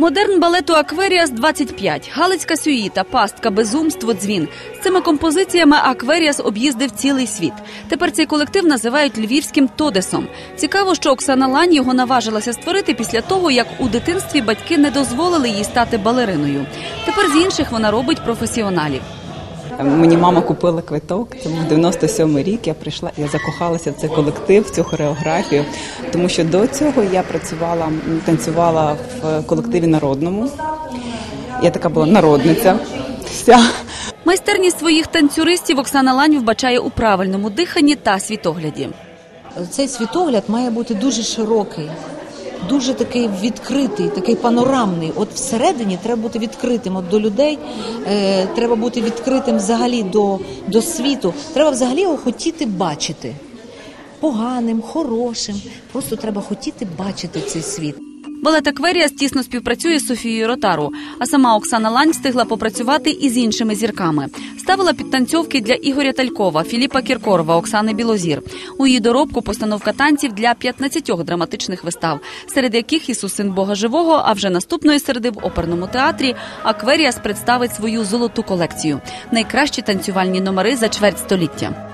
Модерн балету Акверіас 25, Галицька сюїта, пастка, безумство, дзвін. З цими композиціями Акверіас об'їздив цілий світ. Тепер цей колектив називають львівським Тодесом. Цікаво, що Оксана Лань його наважилася створити після того, як у дитинстві батьки не дозволили їй стати балериною. Тепер з інших вона робить професіоналів. Мені мама купила квиток. Це був 97 рік. Я прийшла, я закохалася в цей колектив, в цю хореографію, тому що до цього я працювала, танцювала в колективі народному. Я така була народниця. Вся. Майстерність своїх танцюристів Оксана Лань вбачає у правильному диханні та світогляді. Цей світогляд має бути дуже широкий, дуже такий відкритий, такий панорамний. От всередині треба бути відкритим от до людей, е, треба бути відкритим взагалі до, до світу. Треба взагалі його хотіти бачити. Поганим, хорошим. Просто треба хотіти бачити цей світ. Балет Акверіас тісно співпрацює з Софією Ротару, а сама Оксана Лань встигла попрацювати і з іншими зірками. Ставила підтанцьовки для Ігоря Талькова, Філіпа Кіркорова, Оксани Білозір. У її доробку постановка танців для 15 драматичних вистав, серед яких Ісус син Бога живого. А вже наступної середи в оперному театрі Акверіас представить свою золоту колекцію найкращі танцювальні номери за чверть століття.